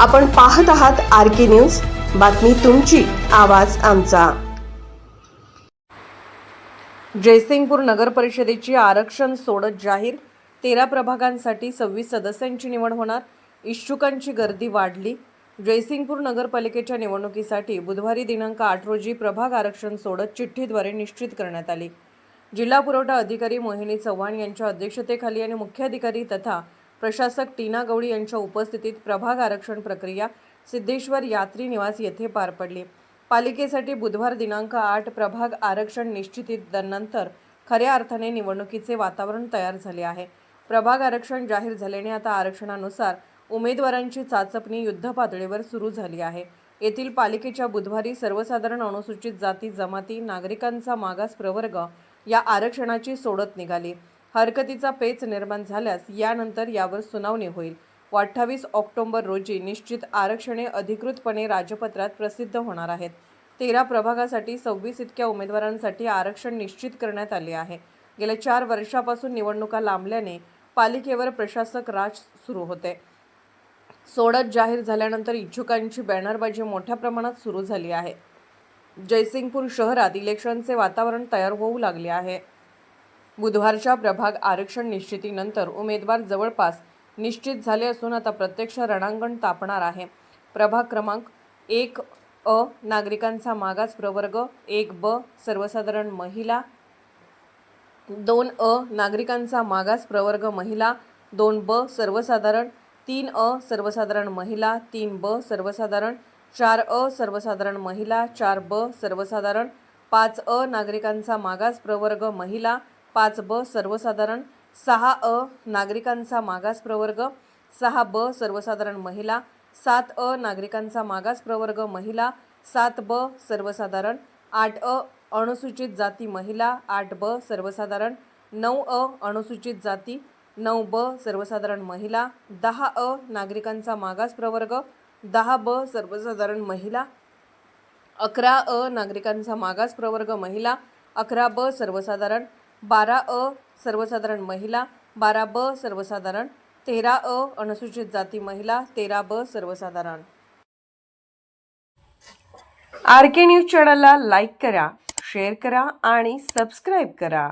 आपण पाहत आहात आर के न्यूज. बातमी तुमची आवाज आमचा. जयसिंगपूर नगर परिषदेची आरक्षण सोडत जाहीर. तेरा प्रभागांसाठी सव्वीस सदस्यांची निवड होणार. इच्छुकांची गर्दी वाढली. जयसिंगपूर नगरपालिकेच्या निवडणुकीसाठी बुधवारी दिनांक आठ रोजी प्रभाग आरक्षण सोडत चिठ्ठीद्वारे निश्चित करण्यात आली. जिल्हा पुरवठा अधिकारी मोहिनी चव्हाण यांच्या अध्यक्षतेखाली आणि मुख्याधिकारी तथा प्रशासक टीना गवळी यांच्या उपस्थितीत प्रभाग आरक्षण प्रक्रिया सिद्धेश्वर यात्री निवास येथे पार पडली. पालिकेसाठी बुधवार दिनांक आठ प्रभाग आरक्षण निश्चितीनंतर खऱ्या अर्थाने निवडणुकीचे वातावरण तयार झाले आहे. प्रभाग आरक्षण जाहीर झाल्याने आता आरक्षणानुसार उमेदवारांची चाचपणी युद्धपातळीवर सुरू झाली आहे. येथील पालिकेच्या बुधवारी सर्वसाधारण अनुसूचित जाती जमाती नागरिकांचा मागास प्रवर्ग या आरक्षणाची सोडत निघाली. हरकतीचा पेच निर्माण झाल्यास यानंतर यावर सुनावणी होईल. व अठ्ठावीस ऑक्टोबर रोजी निश्चित आरक्षणे अधिकृतपणे राजपत्रात प्रसिद्ध होणार आहेत. तेरा प्रभागासाठी सव्वीस इतक्या उमेदवारांसाठी आरक्षण निश्चित करण्यात आले आहे. गेल्या चार वर्षापासून निवडणुका लांबल्याने पालिकेवर प्रशासक राज सुरू होते. सोडत जाहीर झाल्यानंतर इच्छुकांची बॅनरबाजी मोठ्या प्रमाणात सुरू झाली आहे. जयसिंगपूर शहरात इलेक्शनचे वातावरण तयार होऊ लागले आहे. बुधवारच्या प्रभाग आरक्षण निश्चितीनंतर उमेदवार जवळपास निश्चित झाले असून आता प्रत्यक्ष रणांगण तापणार आहे. प्रभाग क्रमांक एक अ नागरिकांचा मागास प्रवर्ग एक ब सर्वसाधारण महिला दोन अ नागरिकांचा मागास प्रवर्ग महिला दोन ब सर्वसाधारण तीन अ सर्वसाधारण महिला तीन ब सर्वसाधारण चार अ सर्वसाधारण महिला चार ब सर्वसाधारण पाच अ नागरिकांचा मागास प्रवर्ग महिला पाच ब सर्वसाधारण सहा अ नागरिकांचा मागास प्रवर्ग सहा ब सर्वसाधारण महिला सात अ नागरिकांचा मागास प्रवर्ग महिला सात ब सर्वसाधारण आठ अ अनुसूचित जाती महिला आठ ब सर्वसाधारण नऊ अ अनुसूचित जाती नऊ ब सर्वसाधारण महिला दहा अ नागरिकांचा मागास प्रवर्ग दहा ब सर्वसाधारण महिला अकरा अ नागरिकांचा मागास प्रवर्ग महिला अकरा ब सर्वसाधारण बारा अ सर्वसाधारण महिला बारा ब सर्वसाधारण तेरा अ अनुसूचित जाती महिला तेरा ब सर्वसाधारण. आर के न्यूज चॅनलला लाईक करा शेअर करा आणि सबस्क्राईब करा.